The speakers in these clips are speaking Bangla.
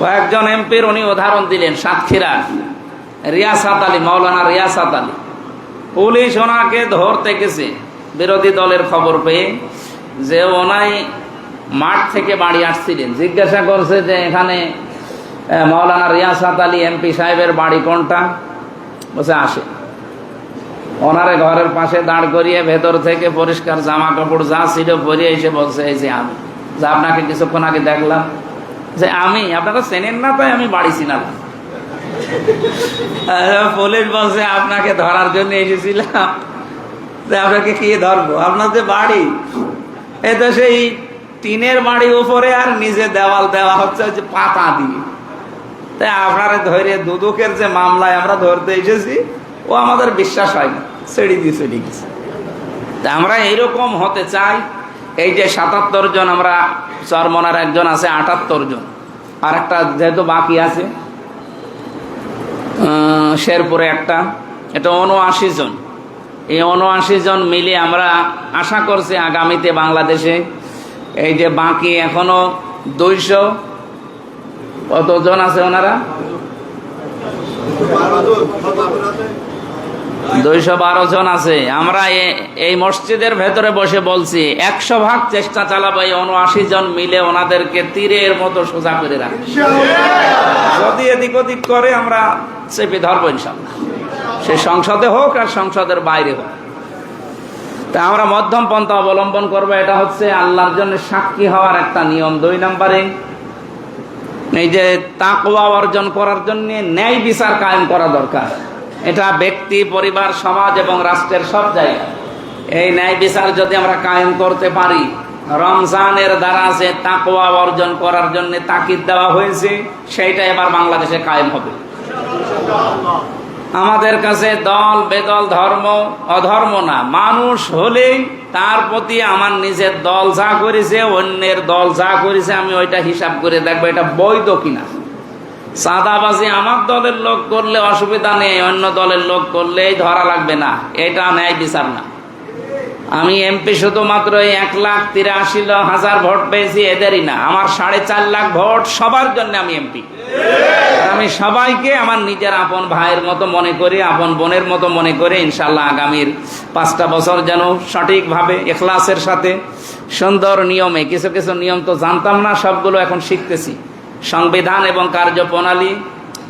কয়েকজন এমপির উনি উদাহরণ দিলেন সাতক্ষীরার রিয়াসাত আলী মাওলানা রিয়াসাত আলী। পুলিশ ওনাকে ধরতে গেছে। বিরোধী দলের খবর পেয়ে যে ওনাই মাঠ থেকে বাড়ি আসছিলেন। জিজ্ঞাসা করছে যে এখানে আহ, মাওলানা রিয়াসাত আলী এমপি সাহেবের বাড়ি কোনটা? বসে আসে। ওনারে ঘরের পাশে দাঁড় করিয়ে ভেতর থেকে পরিষ্কার জামা কাপড় যা ছিল পরিয়ে এসে বলছে এই যে আমি। যে আপনাকে কিছুক্ষণ আগে দেখলাম। যে আমি আপনারা চেনেন না তাই আমি বাড়ি চিনালাম আহ, পুলিশ বলছে আপনাকে ধরার জন্য এসেছিলাম। আপনাকে কি ধরবো? আপনার যে বাড়ি এ তো সেই টিনের বাড়ি উপরে আর নিজে দেওয়াল দেওয়া হচ্ছে যে পাতা দিয়ে। তাই আপনারা ধরে দুদুকের যে মামলায় আমরা ধরতে এসেছি ও আমাদের বিশ্বাস হয় না। ছেড়ে দিয়ে চলে গেছে। আমরা এইরকম হতে চাই এই যে সাতাত্তর জন আমরা চরমনার একজন আছে, আটাত্তর জন। আর একটা যেহেতু বাকি আছে শেরপুরে একটা, এটা উনআশি জন। এই উনআশি জন মিলে আমরা আশা করছি আগামীতে বাংলাদেশে এই যে বাকি এখনও দুইশো কতজন আছে ওনারা? দুইশো বারো জন আছে। আমরা এই মসজিদের ভেতরে বসে বলছি, একশো ভাগ চেষ্টা চালাবো এই উনআশি জন মিলে ওনাদেরকে তীরের মতো সোজা করে রাখি এদিক ওদিক করে, আমরা চেপে ধরবো সে সংসদে হোক আর সংসদের বাইরে হোক। তা আমরা মধ্যম পন্থা অবলম্বন করব, এটা হচ্ছে আল্লাহর জন্য সাক্ষী হওয়ার একটা নিয়ম। দুই নম্বরে, এই যে তাকওয়া অর্জন করার জন্য ন্যায় বিচার কায়েম করা দরকার। এটা ব্যক্তি, পরিবার, সমাজ এবং রাষ্ট্রের সব জায়গায় এই ন্যায় বিচার যদি আমরা কায়েম করতে পারি, রমজানের দ্বারা যে তাকওয়া অর্জন করার জন্য তাকিদ দেওয়া হয়েছে, সেইটা এবার বাংলাদেশে কায়েম হবে। আমাদের কাছে দল, বেদল, ধর্ম, অধর্ম না। মানুষ হলেই তার প্রতি আমার নিজের দল যা করেছে, অন্যের দল যা করেছে, আমি ওইটা হিসাব করে দেখব, এটা বৈধ কিনা। সাদাবাজি আমার দলের লোক করলে অসুবিধা নেই, অন্য দলের লোক করলেই ধরা লাগবে না। এটা ন্যায় বিচার না। আমি এমপি শুধুমাত্র এক লাখ তিরাশি হাজার ভোট পেয়েছি, এদেরই না। আমার সাড়ে চার লাখ ভোট সবার জন্য আমি এমপি। আমি সবাইকে আমার নিজের আপন ভাইয়ের মতো মনে করি, আপন বোনের মতো মনে করে ইনশাল্লাহ আগামীর পাঁচটা বছর যেন সঠিকভাবে এখলাসের সাথে সুন্দর নিয়মে, কিছু কিছু নিয়ম তো জানতাম না, সবগুলো এখন শিখতেছি। সংবিধান এবং কার্যপ্রণালী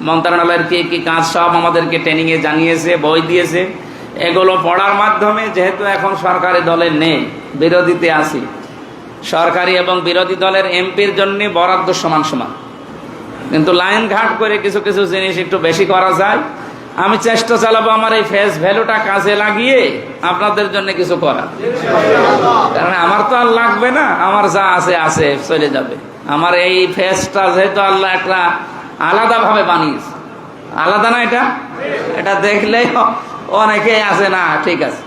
মন্ত্রণালয়ের কি কি কাজ সব আমাদেরকে ট্রেনিংয়ে জানিয়েছে, বই দিয়েছে। এগুলো পড়ার মাধ্যমে যেহেতু এখন সরকারি দলে নেই, বিরোধীতে আছি। সরকারি এবং বিরোধী দলের এমপির জন্য বরাদ্দ সমান সমান। কিন্তু লাইন ঘাট করে কিছু কিছু জিনিস একটু বেশি করা যায়। আমি চেষ্টা চালাবো আমার এই ফেস ভ্যালুটা কাজে লাগিয়ে আপনাদের জন্য কিছু করা কারণ আমার লাগবে না, আমার যা আছে আছে, চলে যাবে। আমার এই ফেসটা যেহেতু আল্লাহ একটা আলাদাভাবে বানিয়েছে। আলাদা না এটা? এটা দেখলেই অনেকেই আছে, না, ঠিক আছে।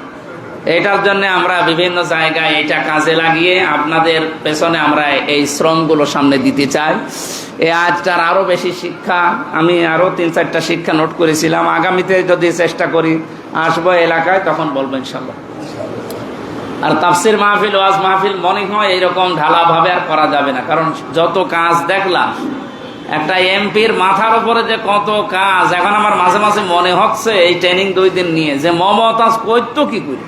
এটার জন্য আমরা বিভিন্ন জায়গায় এটা কাজে লাগিয়ে আপনাদের পেছনে আমরা এই শ্রমগুলো সামনে দিতে চাই। এই আজটার আরও বেশি শিক্ষা, আমি আরও তিন চারটা শিক্ষা নোট করেছিলাম। আগামীতে যদি চেষ্টা করি, আসব এলাকায়, তখন বলব ইনশাল্লাহ। আর তাফসির মাহফিল, ওয়াজ মাহফিল মনে হয় এইরকম ঢালাভাবে আর করা যাবে না। কারণ যত কাজ দেখলাম, একটা এমপির মাথার উপরে যে কত কাজ, এখন আমার মাঝে মাঝে মনে হচ্ছে এই ট্রেনিং দুই দিন নিয়ে, যে মমতাজ করতো কি করি?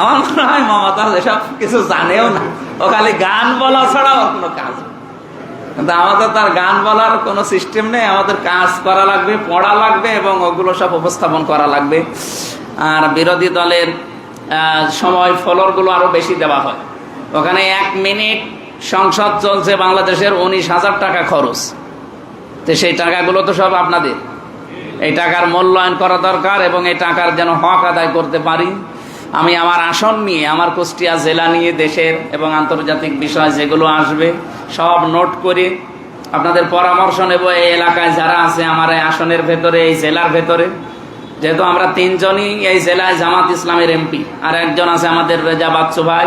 আমার মনে হয় মমতাজ এসব কিছু জানেও না। ও খালি গান বলা ছাড়া কোনো কাজ। কিন্তু আমাদের তার গান বলার কোনো সিস্টেম নেই, আমাদের কাজ করা লাগবে, পড়া লাগবে এবং ওগুলো সব উপস্থাপন করা লাগবে। আর বিরোধী দলের সময় ফলরগুলো আরও বেশি দেওয়া হয়। ওখানে এক মিনিট সংসদ চলছে বাংলাদেশের উনিশ হাজার টাকা খরচ। তো সেই টাকাগুলো তো সব আপনাদের। এই টাকার মূল্যায়ন করা দরকার এবং এই টাকার যেন হক আদায় করতে পারি। আমি আমার আসন নিয়ে, আমার কুষ্টিয়া জেলা নিয়ে দেশের এবং আন্তর্জাতিক বিষয় যেগুলো আসবে, সব নোট করে আপনাদের পরামর্শ নেব এই এলাকায় যারা আছে আমার এই আসনের ভেতরে, এই জেলার ভেতরে। যেহেতু আমরা তিনজনই এই জেলায় জামাত ইসলামের এমপি আর একজন আছে আমাদের রেজা বাচ্চু ভাই।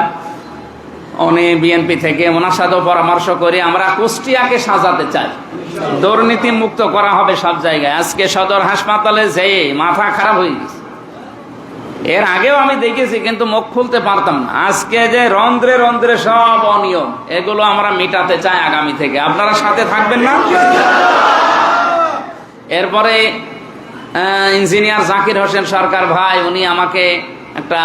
উনি বিএনপি থেকে ওনার সাথেও পরামর্শ করে, আমরা কুষ্টিয়াকে সাজাতে চাই। দুর্নীতি মুক্ত করা হবে সব জায়গায়। আজকে সদর হাসপাতালে যেয়ে মাথা খারাপ হয়ে গেছে। এর আগেও আমি দেখেছি, কিন্তু মুখ খুলতে পারতাম না। আজকে যে রন্ধ্রে রন্ধ্রে সব অনিয়ম, এগুলো আমরা মেটাতে চাই আগামী থেকে। আপনারা সাথে থাকবেন না? এরপরে ইঞ্জিনিয়ার জাকির হোসেন সরকার ভাই, উনি আমাকে একটা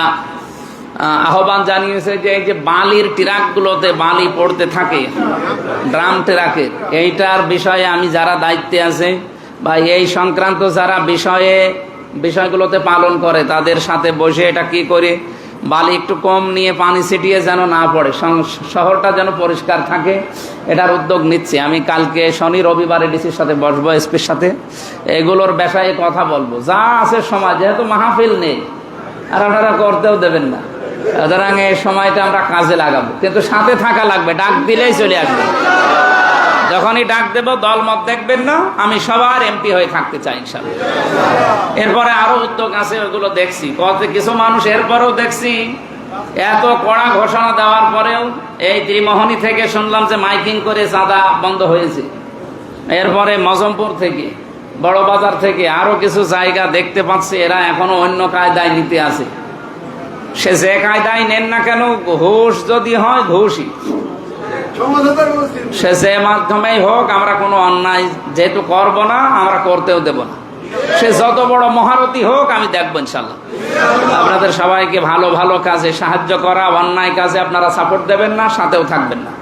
আহ্বান জানিয়েছে যে এই যে বালির ট্রাকগুলোতে বালি পড়তে থাকে, ড্রাম ট্রাকের, এইটার বিষয়ে আমি যারা দায়িত্বে আছে বা এই সংক্রান্ত যারা বিষয়ে, বিষয়গুলোতে পালন করে, তাদের সাথে বসে এটা কি করে বালি একটু কম নিয়ে পানি ছিটিয়ে যেন না পড়ে। শহরটা যেন পরিষ্কার থাকে, এটার উদ্যোগ নিচ্ছে। আমি কালকে শনি, রবিবারে ডিসির সাথে বসবো এসপির সাথে। এগুলোর বিষয়ে কথা বলব। যা আছে সমাজ যেহেতু মাহফিল নেই আর আপনারা করতেও দেবেন না। সুতরাং এই সময়টা আমরা কাজে লাগাবো। কিন্তু সাথে থাকা লাগবে, ডাক দিলেই চলে আসবে। যখনই ডাক দেব, দল মত দেখবেন না, আমি সবার এমপি হয়ে থাকতে চাই এরপরে আরও উদ্যোগ আছে, ওগুলো দেখছি। কত কিছু মানুষ এরপরেও দেখছি, এত কড়া ঘোষণা দেওয়ার পরেও এই ত্রিমোহনী থেকে শুনলাম যে মাইকিং করে চাঁদা বন্ধ হয়েছে। এরপরে মজমপুর থেকে, বড় বাজার থেকে আরও কিছু জায়গা দেখতে পাচ্ছি, এরা এখনও অন্য কায়দায় নিতে আছে। সে যে কায়দায় নেন না কেন, ঘুষ যদি হয়, ঘুষই। সে যে মাধ্যমেই হোক, আমরা কোনো অন্যায় যেহেতু করব না, আমরা করতেও দেব না। সে যত বড় মহারথী হোক, আমি দেখব ইনশাল্লাহ আপনাদের সবাইকে ভালো ভালো কাজে সাহায্য করা, অন্যায় কাজে আপনারা সাপোর্ট দেবেন না, সাথেও থাকবেন না।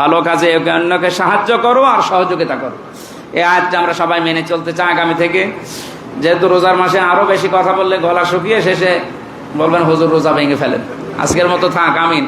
ভালো কাজে অন্যকে সাহায্য করো আর সহযোগিতা করো। এই আয়াতটা আমরা সবাই মেনে চলতে চাই আগামী থেকে। যেহেতু রোজার মাসে আরও বেশি কথা বললে গলা শুকিয়ে শেষে বলবেন হজুর রোজা ভেঙে ফেলেন। আজকের মতো থাক আমিন।